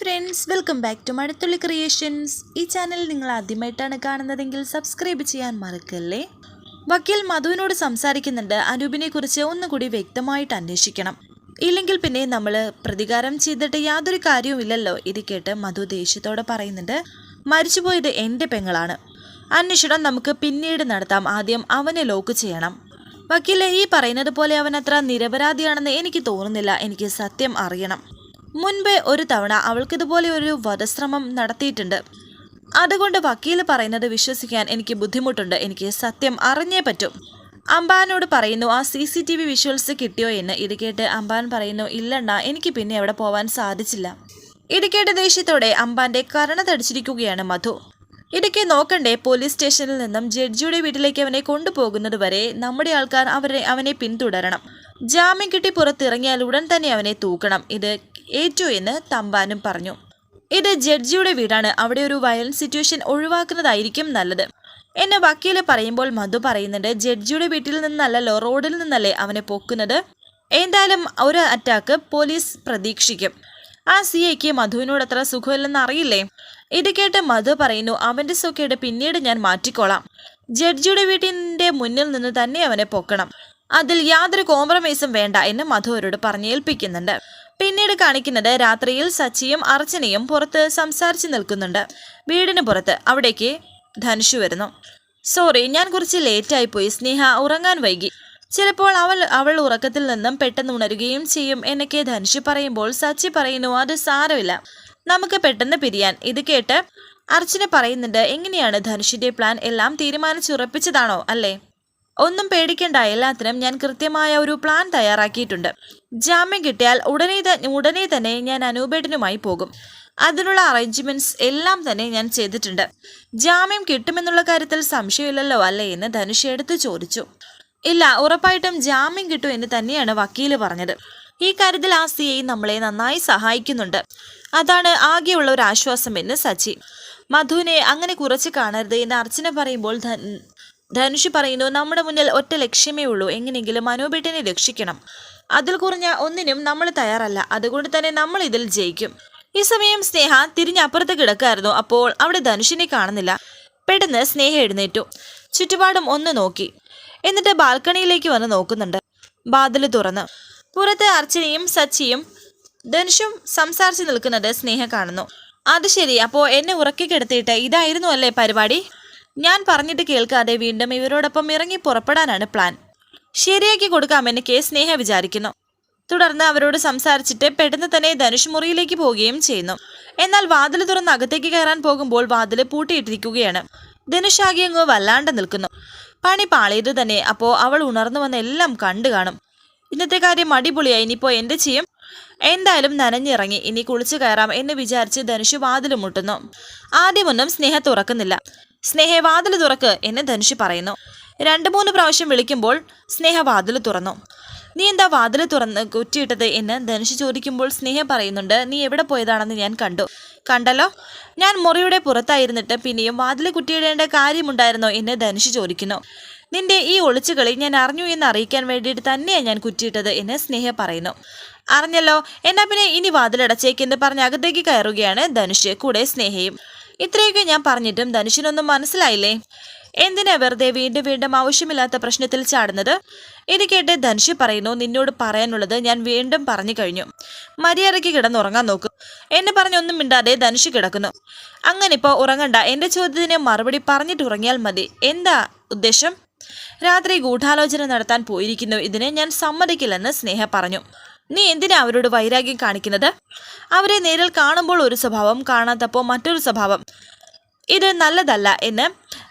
Friends welcome back to Mazhathulli creations ഈ channel നിങ്ങൾ ആദ്യമായിട്ടാണ് കാണുന്നതെങ്കിൽ സബ്സ്ക്രൈബ് ചെയ്യാൻ മറക്കല്ലേ? വക്കീൽ മധുവിനോട് സംസാരിക്കുന്നുണ്ട്. അനൂപിനെ കുറിച്ച് ഒന്നുകൂടി വ്യക്തമായിട്ട് അന്വേഷിക്കണം. ഇല്ലെങ്കിൽ പിന്നെ നമ്മൾ പ്രതികാരം ചെയ്തിട്ട് യാതൊരു കാര്യവുമില്ലല്ലോ ഇത് കേട്ട് മധു ദേഷ്യത്തോടെ പറയുന്നുണ്ട്. മരിച്ചുപോയത് എന്റെ പെങ്ങളാണ്. അന്വേഷണം നമുക്ക് പിന്നീട് നടത്താം. ആദ്യം അവനെ ലോക്ക് ചെയ്യണം. വക്കീലെ ഈ പറയുന്നത് പോലെ അവൻ അത്ര നിരപരാധിയാണെന്ന് എനിക്ക് തോന്നുന്നില്ല. എനിക്ക് സത്യം അറിയണം. മുൻപേ ഒരു തവണ അവൾക്കിതുപോലെ ഒരു വധശ്രമം നടത്തിയിട്ടുണ്ട്. അതുകൊണ്ട് വക്കീൽ പറയുന്നത് വിശ്വസിക്കാൻ എനിക്ക് ബുദ്ധിമുട്ടുണ്ട്. എനിക്ക് സത്യം അറിഞ്ഞേ പറ്റും. അമ്പാനോട് പറയുന്നു ആ C C T V visuals കിട്ടിയോ എന്ന്? ഇത് കേട്ട് അമ്പാൻ പറയുന്നു ഇല്ലണ്ണ എനിക്ക് പിന്നെ അവിടെ പോവാൻ സാധിച്ചില്ല. ഇത് ദേഷ്യത്തോടെ അമ്പാന്റെ കരണ തടിച്ചിരിക്കുകയാണ് മധു. ഇടയ്ക്ക് നോക്കണ്ടേ പോലീസ് സ്റ്റേഷനിൽ നിന്നും ജഡ്ജിയുടെ വീട്ടിലേക്ക് അവനെ കൊണ്ടുപോകുന്നത് വരെ നമ്മുടെ ആൾക്കാർ അവരെ അവനെ പിന്തുടരണം. ജാമ്യം കിട്ടി പുറത്തിറങ്ങിയാൽ ഉടൻ തന്നെ അവനെ തൂക്കണം. ഇത് ഏറ്റു എന്ന് തമ്പാനും പറഞ്ഞു. ഇത് ജഡ്ജിയുടെ വീടാണ്. അവിടെ ഒരു വയലൻസ് സിറ്റുവേഷൻ ഒഴിവാക്കുന്നതായിരിക്കും നല്ലത്. എന്നെ വക്കീൽ പറയുമ്പോൾ മധു പറയുന്നുണ്ട് ജഡ്ജിയുടെ വീട്ടിൽ നിന്നല്ലല്ലോ റോഡിൽ നിന്നല്ലേ അവനെ പൊക്കുന്നത്? എന്തായാലും ഒരു അറ്റാക്ക് പോലീസ് പ്രതീക്ഷിക്കും. ആ സി ഐക്ക് മധുവിനോട് അത്ര സുഖമില്ലെന്ന് അറിയില്ലേ? ഇത് കേട്ട് മധു പറയുന്നു അവന്റെ സുഖയുടെ പിന്നീട് ഞാൻ മാറ്റിക്കോളാം. ജഡ്ജിയുടെ വീട്ടിന്റെ മുന്നിൽ നിന്ന് തന്നെ അവനെ പൊക്കണം. അതിൽ യാതൊരു കോംപ്രമൈസും വേണ്ട എന്ന് മധു അവരോട് പറഞ്ഞേൽപ്പിക്കുന്നുണ്ട്. പിന്നീട് കാണിക്കുന്നത് രാത്രിയിൽ സച്ചിയും അർച്ചനയും പുറത്ത് സംസാരിച്ച് നിൽക്കുന്നുണ്ട്. വീടിന് പുറത്ത്. അവിടേക്ക് ധനുഷു വരുന്നു. സോറി ഞാൻ കുറച്ച് ലേറ്റായി പോയി സ്നേഹ ഉറങ്ങാൻ വൈകി. ചിലപ്പോൾ അവൾ അവൾ ഉറക്കത്തിൽ നിന്നും പെട്ടെന്ന് ഉണരുകയും ചെയ്യും എന്നൊക്കെ ധനുഷ് പറയുമ്പോൾ സച്ചി പറയുന്നു അത് സാരമില്ല. നമുക്ക് പെട്ടെന്ന് പിരിയാൻ. ഇത് കേട്ട് അർച്ചന പറയുന്നുണ്ട് എങ്ങനെയാണ് ധനുഷിന്റെ പ്ലാൻ? എല്ലാം തീരുമാനിച്ചുറപ്പിച്ചതാണോ? അല്ലേ? ഒന്നും പേടിക്കേണ്ട എല്ലാത്തിനും ഞാൻ കൃത്യമായ ഒരു പ്ലാൻ തയ്യാറാക്കിയിട്ടുണ്ട്. ജാമ്യം കിട്ടിയാൽ ഉടനെ ഉടനെ തന്നെ ഞാൻ അനൂപേട്ടനുമായി പോകും. അതിനുള്ള അറേഞ്ച്മെന്റ്സ് എല്ലാം തന്നെ ഞാൻ ചെയ്തിട്ടുണ്ട്. ജാമ്യം കിട്ടുമെന്നുള്ള കാര്യത്തിൽ സംശയമില്ലല്ലോ അല്ലേ എന്ന് ധനുഷ് എടുത്ത് ചോദിച്ചു. ഇല്ല ഉറപ്പായിട്ടും ജാമ്യം കിട്ടും എന്ന് തന്നെയാണ് വക്കീൽ പറഞ്ഞത്. ഈ കാര്യത്തിൽ ആ സി ഐ നമ്മളെ നന്നായി സഹായിക്കുന്നുണ്ട്. അതാണ് ആകെയുള്ള ഒരു ആശ്വാസം എന്ന് സച്ചി. മധുവിനെ അങ്ങനെ കുറച്ച് കാണരുത് എന്ന് അർച്ചന പറയുമ്പോൾ ധനുഷ് പറയുന്നു നമ്മുടെ മുന്നിൽ ഒറ്റ ലക്ഷ്യമേ ഉള്ളൂ. എങ്ങനെയെങ്കിലും മനോബേട്ടനെ രക്ഷിക്കണം. അതിൽ കുറഞ്ഞ ഒന്നിനും നമ്മൾ തയ്യാറല്ല. അതുകൊണ്ട് തന്നെ നമ്മൾ ഇതിൽ ജയിക്കും. ഈ സമയം സ്നേഹ തിരിഞ്ഞപ്പുറത്ത് കിടക്കായിരുന്നു. അപ്പോൾ അവിടെ ധനുഷിനെ കാണുന്നില്ല. പെട്ടെന്ന് സ്നേഹ എഴുന്നേറ്റു. ചുറ്റുപാടും ഒന്ന് നോക്കി. എന്നിട്ട് ബാൽക്കണിയിലേക്ക് വന്ന് നോക്കുന്നുണ്ട്. വാതിൽ തുറന്ന്. പുറത്ത് അർച്ചനയും സച്ചിയും ധനുഷും സംസാരിച്ച് നിൽക്കുന്നത് സ്നേഹ കാണുന്നു. അത് ശരി. അപ്പോൾ എന്നെ ഉറക്കി കിടത്തിയിട്ട് ഇതായിരുന്നു അല്ലേ പരിപാടി? ഞാൻ പറഞ്ഞിട്ട് കേൾക്കാതെ വീണ്ടും ഇവരോടൊപ്പം ഇറങ്ങി പുറപ്പെടാനാണ് പ്ലാൻ ശരിയാക്കി കൊടുക്കാമെന്ന് കെ. സ്നേഹ വിചാരിക്കുന്നു. തുടർന്ന് അവരോട് സംസാരിച്ചിട്ട് പെട്ടെന്ന് തന്നെ ധനുഷ് മുറിയിലേക്ക് പോവുകയും ചെയ്യുന്നു. എന്നാൽ വാതിൽ തുറന്ന് അകത്തേക്ക് കയറാൻ പോകുമ്പോൾ വാതിൽ പൂട്ടിയിട്ടിരിക്കുകയാണ്. ധനുഷ് ആകെ അങ്ങ് വല്ലാണ്ട് നിൽക്കുന്നു. പണി പാളിയത് തന്നെ അപ്പോൾ അവൾ ഉണർന്നു വന്ന എല്ലാം കണ്ടു കാണും. ഇന്നത്തെ കാര്യം അടിപൊളിയായി ഇനിയിപ്പോൾ എന്ത് ചെയ്യും? എന്തായാലും നനഞ്ഞിറങ്ങി ഇനി കുളിച്ചു കയറാം എന്ന് വിചാരിച്ച് ധനുഷ് വാതിൽ മുട്ടുന്നു. ആദ്യമൊന്നും സ്നേഹ തുറക്കുന്നില്ല. സ്നേഹ വാതിൽ തുറക്ക് എന്ന് ധനുഷ് പറയുന്നു. രണ്ടു മൂന്ന് പ്രാവശ്യം വിളിക്കുമ്പോൾ സ്നേഹ വാതിൽ തുറന്നു. നീ എന്താ വാതിൽ തുറന്ന് കുറ്റിയിട്ടത്? എന്ന് ധനുഷ് ചോദിക്കുമ്പോൾ സ്നേഹ പറയുന്നുണ്ട്. നീ എവിടെ പോയതാണെന്ന് ഞാൻ കണ്ടു. കണ്ടല്ലോ. ഞാൻ മുറിയുടെ പുറത്തായിരുന്നിട്ട് പിന്നെയും വാതിൽ കുറ്റിയിടേണ്ട കാര്യമുണ്ടായിരുന്നോ? എന്ന് ധനുഷ് ചോദിക്കുന്നു. നിന്റെ ഈ ഒളിച്ചുകളി ഞാൻ അറിഞ്ഞു എന്ന് അറിയിക്കാൻ വേണ്ടിയിട്ട് തന്നെയാണ് ഞാൻ കുറ്റിയിട്ടത് എന്ന് സ്നേഹ പറയുന്നു. അറിഞ്ഞല്ലോ. എന്നാ പിന്നെ ഇനി വാതിലടച്ചേക്കെന്ന് പറഞ്ഞ് അകത്തേക്ക് കയറുകയാണ് ധനുഷ്. കൂടെ സ്നേഹയും. ഇത്രയൊക്കെ ഞാൻ പറഞ്ഞിട്ടും ധനുഷിനൊന്നും മനസ്സിലായില്ലേ? എന്തിനാ വെറുതെ വീണ്ടും വീണ്ടും ആവശ്യമില്ലാത്ത പ്രശ്നത്തിൽ ചാടുന്നത്? ഇത് കേട്ട് ധനുഷ് പറയുന്നു നിന്നോട് പറയാനുള്ളത് ഞാൻ വീണ്ടും പറഞ്ഞു കഴിഞ്ഞു. മര്യാദയ്ക്ക് കിടന്നുറങ്ങാൻ നോക്കും. എന്നെ പറഞ്ഞൊന്നും മിണ്ടാതെ ധനുഷ് കിടക്കുന്നു. അങ്ങനെ ഇപ്പോൾ ഉറങ്ങണ്ട. എന്റെ ചോദ്യത്തിന് മറുപടി പറഞ്ഞിട്ട് ഉറങ്ങിയാൽ മതി. എന്താ ഉദ്ദേശം? രാത്രി ഗൂഢാലോചന നടത്താൻ പോയിരിക്കുന്നു. ഇതിനെ ഞാൻ സമ്മതിക്കില്ലെന്ന് സ്നേഹ പറഞ്ഞു. നീ എന്തിനാ അവരോട് വൈരാഗ്യം കാണിക്കുന്നത്? അവരെ നേരിൽ കാണുമ്പോൾ ഒരു സ്വഭാവം കാണാത്തപ്പോൾ മറ്റൊരു സ്വഭാവം. ഇത് നല്ലതല്ല എന്ന്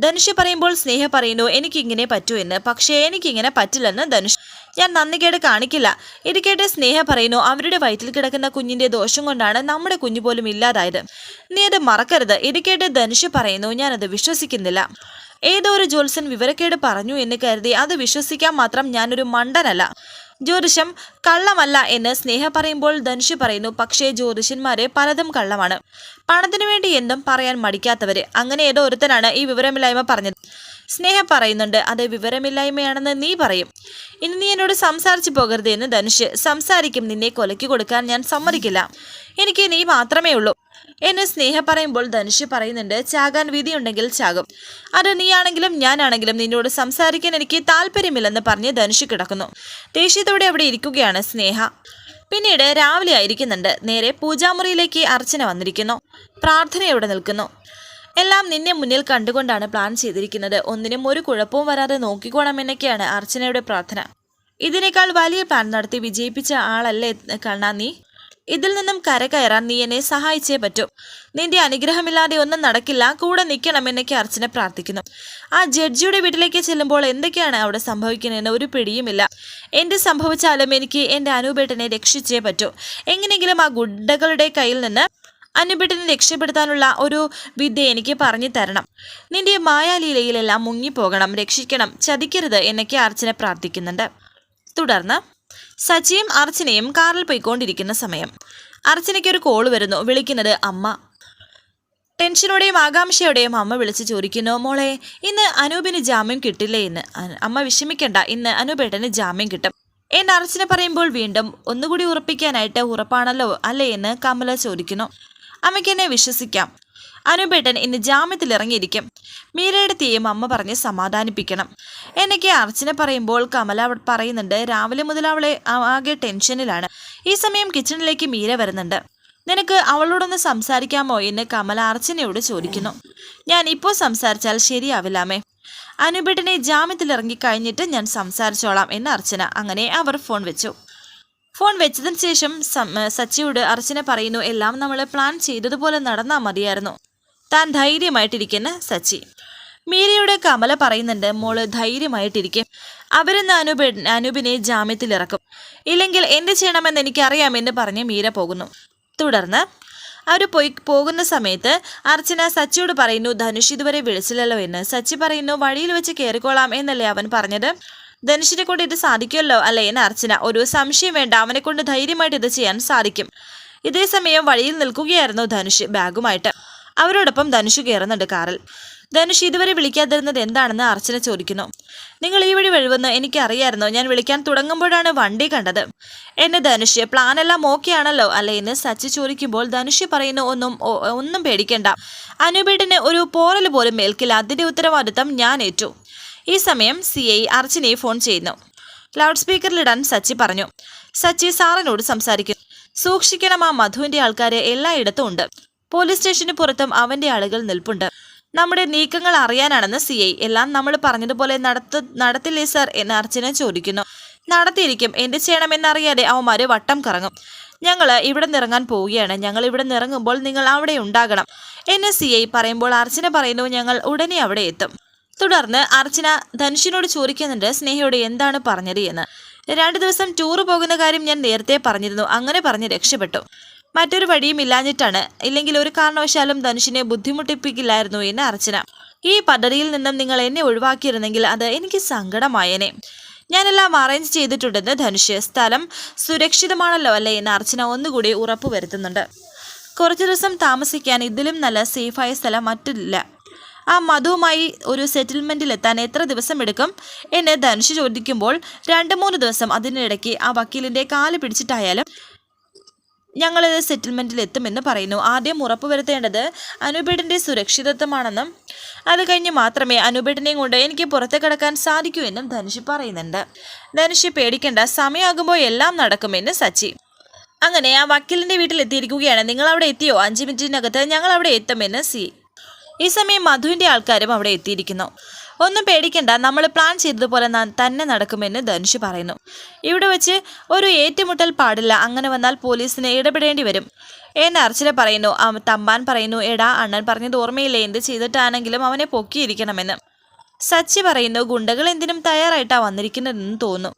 ധനുഷ് പറയുമ്പോൾ സ്നേഹ പറയുന്നു എനിക്കിങ്ങനെ പറ്റൂ എന്ന്. പക്ഷേ എനിക്കിങ്ങനെ പറ്റില്ലെന്ന് ധനുഷ്. ഞാൻ നന്ദികേട് കാണിക്കില്ല. ഇത് കേട്ട് സ്നേഹ പറയുന്നു അവരുടെ വയറ്റിൽ കിടക്കുന്ന കുഞ്ഞിന്റെ ദോഷം കൊണ്ടാണ് നമ്മുടെ കുഞ്ഞു പോലും ഇല്ലാതായത്. നീ അത് മറക്കരുത്. ഇത് കേട്ട് ധനുഷ് പറയുന്നു ഞാനത് വിശ്വസിക്കുന്നില്ല. ഏതോ ഒരു ജോത്സൻ വിവരക്കേട് പറഞ്ഞു എന്ന് കരുതി അത് വിശ്വസിക്കാൻ മാത്രം ഞാനൊരു മണ്ടനല്ല. ജ്യോതിഷം കള്ളമല്ല എന്ന് സ്നേഹ പറയുമ്പോൾ ധനുഷ് പറയുന്നു പക്ഷേ ജ്യോതിഷന്മാരെ പലതും കള്ളമാണ്. പണത്തിനു വേണ്ടി എന്തും പറയാൻ മടിക്കാത്തവര്. അങ്ങനെ ഏതോ ഒരുത്തനാണ് ഈ വിവരമില്ലായ്മ പറഞ്ഞത്. സ്നേഹ പറയുന്നുണ്ട്. അത് വിവരമില്ലായ്മയാണെന്ന് നീ പറയും. ഇനി നീ എന്നോട് സംസാരിച്ചു പോകരുത് എന്ന് ധനുഷ്. സംസാരിക്കും. നിന്നെ കൊലയ്ക്ക് കൊടുക്കാൻ ഞാൻ സമ്മതിക്കില്ല. എനിക്ക് നീ മാത്രമേ ഉള്ളൂ. എന്നെ സ്നേഹ പറയുമ്പോൾ ധനുഷ് പറയുന്നുണ്ട് ചാകാൻ വിധിയുണ്ടെങ്കിൽ ചാകും. അത് നീയാണെങ്കിലും ഞാനാണെങ്കിലും നിന്നോട് സംസാരിക്കാൻ എനിക്ക് താല്പര്യമില്ലെന്ന് പറഞ്ഞ് ധനുഷ് കിടക്കുന്നു. ദേഷ്യത്തോടെ അവിടെ ഇരിക്കുകയാണ് സ്നേഹ. പിന്നീട് രാവിലെ ആയിരിക്കുന്നുണ്ട്. നേരെ പൂജാമുറിയിലേക്ക് അർച്ചന വന്നിരിക്കുന്നു. പ്രാർത്ഥനയോടെ നിൽക്കുന്നു. എല്ലാം നിന്നെ മുന്നിൽ കണ്ടുകൊണ്ടാണ് പ്ലാൻ ചെയ്തിരിക്കുന്നത്. ഒന്നിനും ഒരു കുഴപ്പവും വരാതെ നോക്കിക്കോണമെന്നൊക്കെയാണ് അർച്ചനയുടെ പ്രാർത്ഥന. ഇതിനേക്കാൾ വലിയ പ്ലാൻ നടത്തി വിജയിപ്പിച്ച ആളല്ലേ കണ്ണാ നീ? ഇതിൽ നിന്നും കരകയറാൻ നീ എന്നെ സഹായിച്ചേ പറ്റൂ. നിന്റെ അനുഗ്രഹമില്ലാതെ ഒന്നും നടക്കില്ല. കൂടെ നിൽക്കണമെന്നൊക്കെ അർച്ചന പ്രാർത്ഥിക്കുന്നു. ആ ജഡ്ജിയുടെ വീട്ടിലേക്ക് ചെല്ലുമ്പോൾ എന്തൊക്കെയാണ് അവിടെ സംഭവിക്കുന്നതെന്ന് ഒരു പിടിയുമില്ല. എന്ത് സംഭവിച്ചാലും എനിക്ക് എന്റെ അനുപേട്ടനെ രക്ഷിച്ചേ പറ്റൂ. എങ്ങനെയെങ്കിലും ആ ഗുഡകളുടെ കയ്യിൽ നിന്ന് അനുപേട്ടനെ രക്ഷപ്പെടുത്താനുള്ള ഒരു വിദ്യ എനിക്ക് പറഞ്ഞു തരണം. നിന്റെ മായാലീലയിലെല്ലാം മുങ്ങിപ്പോകണം രക്ഷിക്കണം ചതിക്കരുത് എന്നൊക്കെ അർച്ചന പ്രാർത്ഥിക്കുന്നുണ്ട്. തുടർന്ന് സച്ചിയും അർച്ചനയും കാറിൽ പോയിക്കൊണ്ടിരിക്കുന്ന സമയം. അർച്ചനയ്ക്ക് ഒരു കോൾ വരുന്നു വിളിക്കുന്നത് അമ്മ. ടെൻഷനോടെയും ആകാംക്ഷയോടെയും അമ്മ വിളിച്ച് ചോദിക്കുന്നു മോളെ ഇന്ന് അനൂപിന് ജാമ്യം കിട്ടില്ലേ എന്ന്? അമ്മ വിഷമിക്കണ്ട ഇന്ന് അനൂപേട്ടന് ജാമ്യം കിട്ടും. എന്ന് അർച്ചന പറയുമ്പോൾ വീണ്ടും ഒന്നുകൂടി ഉറപ്പിക്കാനായിട്ട് ഉറപ്പാണല്ലോ അല്ലേ? എന്ന് കമല ചോദിക്കുന്നു. അമ്മയ്ക്ക് എന്നെ വിശ്വസിക്കാം. അനുപേട്ടൻ ഇന്ന് ജാമ്യത്തിൽ ഇറങ്ങിയിരിക്കും മീരയുടെ തീയും അമ്മ പറഞ്ഞ് സമാധാനിപ്പിക്കണം. എനിക്ക് അർച്ചന പറയുമ്പോൾ കമല പറയുന്നുണ്ട് രാവിലെ മുതൽ അവളെ ആകെ ടെൻഷനിലാണ്. ഈ സമയം കിച്ചണിലേക്ക് മീര വരുന്നുണ്ട്. നിനക്ക് അവളോടൊന്ന് സംസാരിക്കാമോ എന്ന് കമല അർച്ചനയോട് ചോദിക്കുന്നു. ഞാൻ ഇപ്പോൾ സംസാരിച്ചാൽ ശരിയാവില്ലാമേ അനുപേട്ടനെ ജാമ്യത്തിൽ ഇറങ്ങി കഴിഞ്ഞിട്ട് ഞാൻ സംസാരിച്ചോളാം എന്ന് അർച്ചന അങ്ങനെ അവർ ഫോൺ വെച്ചു. ഫോൺ വെച്ചതിന് ശേഷം സച്ചിയോട് അർച്ചന പറയുന്നു എല്ലാം നമ്മൾ പ്ലാൻ ചെയ്തതുപോലെ നടന്നാൽ മതിയായിരുന്നു. താൻ ധൈര്യമായിട്ടിരിക്കുന്ന സച്ചി. മീരയുടെ കമല പറയുന്നുണ്ട് മോൾ ധൈര്യമായിട്ടിരിക്കും. അവരിന്ന് അനൂപ അനൂപിനെ ജാമ്യത്തിൽ ഇറക്കും ഇല്ലെങ്കിൽ എന്ത് ചെയ്യണമെന്ന് എനിക്കറിയാമെന്ന് പറഞ്ഞ് മീര പോകുന്നു. തുടർന്ന് അവർ പോയി പോകുന്ന സമയത്ത് അർച്ചന സച്ചിയോട് പറയുന്നു ധനുഷ് ഇതുവരെ വിളിച്ചില്ലല്ലോ എന്ന്. സച്ചി പറയുന്നു വഴിയിൽ വെച്ച് കയറിക്കോളാം എന്നല്ലേ അവൻ പറഞ്ഞത്. ധനുഷിനെ കൊണ്ട് ഇത് സാധിക്കുമല്ലോ അല്ലേ എന്ന് അർച്ചന. ഒരു സംശയം വേണ്ട. അവനെ കൊണ്ട് ധൈര്യമായിട്ട് ഇത് ചെയ്യാൻ സാധിക്കും. ഇതേ സമയം വഴിയിൽ നിൽക്കുകയായിരുന്നു ധനുഷ് ബാഗുമായിട്ട്. അവരോടൊപ്പം ധനുഷ് കയറുന്നുണ്ട് കാറിൽ. ധനുഷ് ഇതുവരെ വിളിക്കാതിരുന്നത് എന്താണെന്ന് അർച്ചന ചോദിക്കുന്നു. നിങ്ങൾ ഈ വഴി വഴുവെന്ന് എനിക്കറിയായിരുന്നു. ഞാൻ വിളിക്കാൻ തുടങ്ങുമ്പോഴാണ് വണ്ടി കണ്ടത്. എന്നെ ധനുഷ് പ്ലാനെല്ലാം ആണല്ലോ അല്ലേ എന്ന് സച്ചി ചോദിക്കുമ്പോൾ ധനുഷ് പറയുന്നു ഒന്നും ഒന്നും പേടിക്കണ്ട. അനുപേട്ടിന് ഒരു പോറൽ പോലും മേൽക്കില്ല. അതിന്റെ ഉത്തരവാദിത്തം ഞാൻ ഏറ്റു. ഈ സമയം സി ഐ അർച്ചനയെ ഫോൺ ചെയ്യുന്നു. ലൗഡ് സ്പീക്കറിലിടാൻ സച്ചി പറഞ്ഞു. സച്ചി സാറിനോട് സംസാരിക്കുന്നു. സൂക്ഷിക്കണം ആ മധുവിന്റെ ആൾക്കാരെ എല്ലായിടത്തും ഉണ്ട്. പോലീസ് സ്റ്റേഷന് പുറത്തും അവന്റെ ആളുകൾ നിൽപ്പുണ്ട്. നമ്മുടെ നീക്കങ്ങൾ അറിയാനാണെന്ന് സി ഐ എല്ലാം നമ്മൾ പറഞ്ഞതുപോലെ നടത്തു നടത്തില്ലേ സർ എന്ന് അർച്ചന ചോദിക്കുന്നു. നടത്തിയിരിക്കും. എന്ത് ചെയ്യണമെന്നറിയാതെ അവന്മാര് വട്ടം കറങ്ങും. ഞങ്ങൾ ഇവിടെ നിറങ്ങാൻ പോവുകയാണ്. ഞങ്ങൾ ഇവിടെ നിറങ്ങുമ്പോൾ നിങ്ങൾ അവിടെ ഉണ്ടാകണം. എന്ന് സി ഐ പറയുമ്പോൾ അർച്ചന പറയുന്നു ഞങ്ങൾ ഉടനെ അവിടെ എത്തും. തുടർന്ന് അർച്ചന ധനുഷിനോട് ചോദിക്കുന്നുണ്ട് സ്നേഹയോട് എന്താണ് പറഞ്ഞത് എന്ന്? രണ്ടു ദിവസം ടൂർ പോകുന്ന കാര്യം ഞാൻ നേരത്തെ പറഞ്ഞിരുന്നു. അങ്ങനെ പറഞ്ഞ് രക്ഷപ്പെട്ടു. മറ്റൊരു വഴിയും ഇല്ലാഞ്ഞിട്ടാണ്. ഇല്ലെങ്കിൽ ഒരു കാരണവശാലും ധനുഷിനെ ബുദ്ധിമുട്ടിപ്പിക്കില്ലായിരുന്നു എന്ന് അർച്ചന. ഈ പദ്ധതിയിൽ നിന്നും നിങ്ങൾ എന്നെ ഒഴിവാക്കിയിരുന്നെങ്കിൽ അത് എനിക്ക് സങ്കടമായേനെ. ഞാനെല്ലാം അറേഞ്ച് ചെയ്തിട്ടുണ്ടെന്ന് ധനുഷ്. സ്ഥലം സുരക്ഷിതമാണല്ലോ അല്ലേ എന്ന് അർച്ചന ഒന്നുകൂടി ഉറപ്പുവരുത്തുന്നുണ്ട്. കുറച്ചു ദിവസം താമസിക്കാൻ ഇതിലും നല്ല സേഫായ സ്ഥലം മറ്റില്ല. ആ മധുവുമായി ഒരു സെറ്റിൽമെന്റിൽ എത്താൻ എത്ര ദിവസം എടുക്കും എന്നെ ധനുഷ് ചോദിക്കുമ്പോൾ രണ്ട് മൂന്ന് ദിവസം അതിനിടയ്ക്ക് ആ വക്കീലിന്റെ കാൽ പിടിച്ചിട്ടായാലും ഞങ്ങൾ സെറ്റിൽമെന്റിൽ എത്തുമെന്ന് പറയുന്നു. ആദ്യം ഉറപ്പുവരുത്തേണ്ടത് അനുബേഡിന്റെ സുരക്ഷിതത്വമാണെന്നും അത് കഴിഞ്ഞ് മാത്രമേ അനുബേഡിനെയും കൊണ്ട് എനിക്ക് പുറത്ത് കിടക്കാൻ സാധിക്കൂ എന്നും ധനുഷ് പറയുന്നുണ്ട്. ധനുഷ് പേടിക്കേണ്ട സമയമാകുമ്പോൾ എല്ലാം നടക്കുമെന്ന് സച്ചി. അങ്ങനെ ആ വക്കീലിന്റെ വീട്ടിൽ എത്തിയിരിക്കുകയാണ് നിങ്ങൾ അവിടെ എത്തിയോ? അഞ്ച് മിനിറ്റിനകത്ത് ഞങ്ങൾ അവിടെ എത്തുമെന്ന് സി. ഈ സമയം മധുവിന്റെ ആൾക്കാരും അവിടെ എത്തിയിരിക്കുന്നു. ഒന്നും പേടിക്കണ്ട നമ്മൾ പ്ലാൻ ചെയ്തതുപോലെ തന്നെ നടക്കുമെന്ന് ധനുഷ് പറയുന്നു. ഇവിടെ വെച്ച് ഒരു ഏറ്റുമുട്ടൽ പാടില്ല അങ്ങനെ വന്നാൽ പോലീസിന് ഇടപെടേണ്ടി വരും. എന്ന് അർച്ചന പറയുന്നു തമ്പാൻ പറയുന്നു എടാ അണ്ണൻ പറഞ്ഞത് ഓർമ്മയില്ലേ എന്ത് ചെയ്തിട്ടാണെങ്കിലും അവനെ പൊക്കിയിരിക്കണമെന്ന്. സച്ചി പറയുന്നു ഗുണ്ടകൾ എന്തിനും തയ്യാറായിട്ടാ വന്നിരിക്കുന്നതെന്ന് തോന്നുന്നു.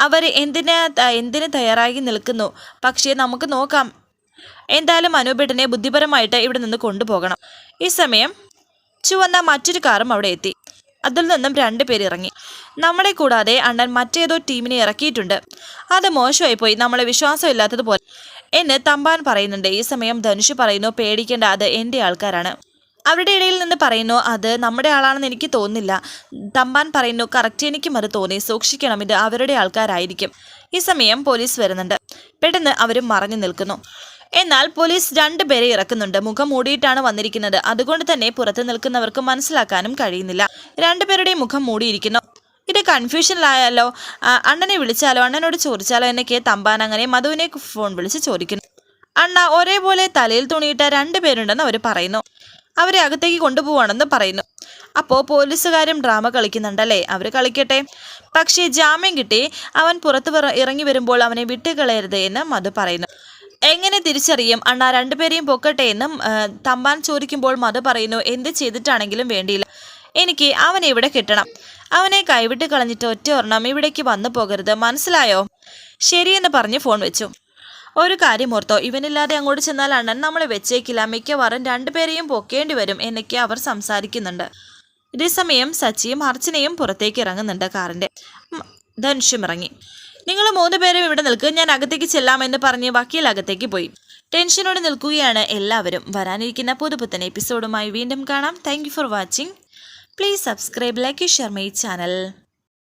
അവർ എന്തിനാ എന്തിന് തയ്യാറായി നിൽക്കുന്നു? പക്ഷേ നമുക്ക് നോക്കാം എന്തായാലും അനൂപേട്ടനെ ബുദ്ധിപരമായിട്ട് ഇവിടെ നിന്ന് കൊണ്ടുപോകണം. ഈ സമയം ചുവന്ന മറ്റൊരു കാറും അവിടെ എത്തി. അതിൽ നിന്നും രണ്ടു പേര് ഇറങ്ങി. നമ്മളെ കൂടാതെ അണ്ണൻ മറ്റേതോ ടീമിനെ ഇറക്കിയിട്ടുണ്ട്. അത് മോശമായി പോയി നമ്മളെ വിശ്വാസമില്ലാത്തതുപോലെ. എന്ന് തമ്പാൻ പറയുന്നുണ്ട്. ഈ സമയം ധനുഷ് പറയുന്നു പേടിക്കേണ്ട. അത് എന്റെ ആൾക്കാരാണ്. അവരുടെ ഇടയിൽ നിന്ന് പറയുന്നു അത് നമ്മുടെ ആളാണെന്ന് എനിക്ക് തോന്നുന്നില്ല. തമ്പാൻ പറയുന്നു കറക്റ്റ് എനിക്കും അത് തോന്നി. സൂക്ഷിക്കണം. ഇത് അവരുടെ ആൾക്കാരായിരിക്കും. ഈ സമയം പോലീസ് വരുന്നുണ്ട്. പെട്ടെന്ന് അവരും മറഞ്ഞു നിൽക്കുന്നു. എന്നാൽ പോലീസ് രണ്ടുപേരെ ഇറക്കുന്നുണ്ട്. മുഖം മൂടിയിട്ടാണ് വന്നിരിക്കുന്നത്. അതുകൊണ്ട് തന്നെ പുറത്ത് നിൽക്കുന്നവർക്ക് മനസ്സിലാക്കാനും കഴിയുന്നില്ല. രണ്ടുപേരുടെയും മുഖം മൂടിയിരിക്കുന്നു. ഇത് കൺഫ്യൂഷനിലായാലോ? അണ്ണനെ വിളിച്ചാലോ? അണ്ണനോട് ചോദിച്ചാലോ? എന്നൊക്കെ തമ്പാൻ അങ്ങനെ മധുവിനെ ഫോൺ വിളിച്ച് ചോദിക്കുന്നു. അണ്ണ ഒരേപോലെ തലയിൽ തുണിയിട്ട രണ്ടുപേരുണ്ടെന്ന് അവർ പറയുന്നു. അവരെ അകത്തേക്ക് കൊണ്ടുപോവാണെന്ന് പറയുന്നു. അപ്പോൾ പോലീസുകാരും ഡ്രാമ കളിക്കുന്നുണ്ടല്ലേ? അവർ കളിക്കട്ടെ. പക്ഷേ ജാമ്യം കിട്ടി. അവൻ പുറത്ത് ഇറങ്ങി വരുമ്പോൾ അവനെ വിട്ടുകളയരുത് എന്ന് മധു പറയുന്നു. തിരിച്ചറിയും. അണ്ണ രണ്ടുപേരെയും പൊക്കട്ടെ എന്നും തമ്പാൻ ചോദിക്കുമ്പോൾ മധു പറയുന്നു എന്ത് ചെയ്തിട്ടാണെങ്കിലും വേണ്ടിയില്ല. എനിക്ക് അവനെ ഇവിടെ കിട്ടണം. അവനെ കൈവിട്ട് കളഞ്ഞിട്ട് ഒറ്റ ഒരെണ്ണം ഇവിടേക്ക് വന്നു പോകരുത്. മനസ്സിലായോ? ശരിയെന്ന് പറഞ്ഞ് ഫോൺ വെച്ചു. ഒരു കാര്യം ഓർത്തോ. ഇവനില്ലാതെ അങ്ങോട്ട് ചെന്നാൽ അണ്ണൻ നമ്മളെ വെച്ചേക്കില്ല. മിക്കവാറും രണ്ടുപേരെയും പൊക്കേണ്ടി വരും എന്നൊക്കെ അവർ സംസാരിക്കുന്നുണ്ട്. ഇതേസമയം സച്ചിയും അർച്ചനയും പുറത്തേക്ക് ഇറങ്ങുന്നുണ്ട് കാറിന്റെ ധനുഷ്യം ധനുഷും ഇറങ്ങി. നിങ്ങൾ മൂന്ന് പേരും ഇവിടെ നിൽക്കുക ഞാൻ അകത്തേക്ക് ചെല്ലാമെന്ന് പറഞ്ഞ് വക്കീൽ അകത്തേക്ക് പോയി. ടെൻഷനോടെ നിൽക്കുകയാണ് എല്ലാവരും. വരാനിരിക്കുന്ന പുതുപുത്തൻ എപ്പിസോഡുമായി വീണ്ടും കാണാം. Thank for watching please subscribe like share my channel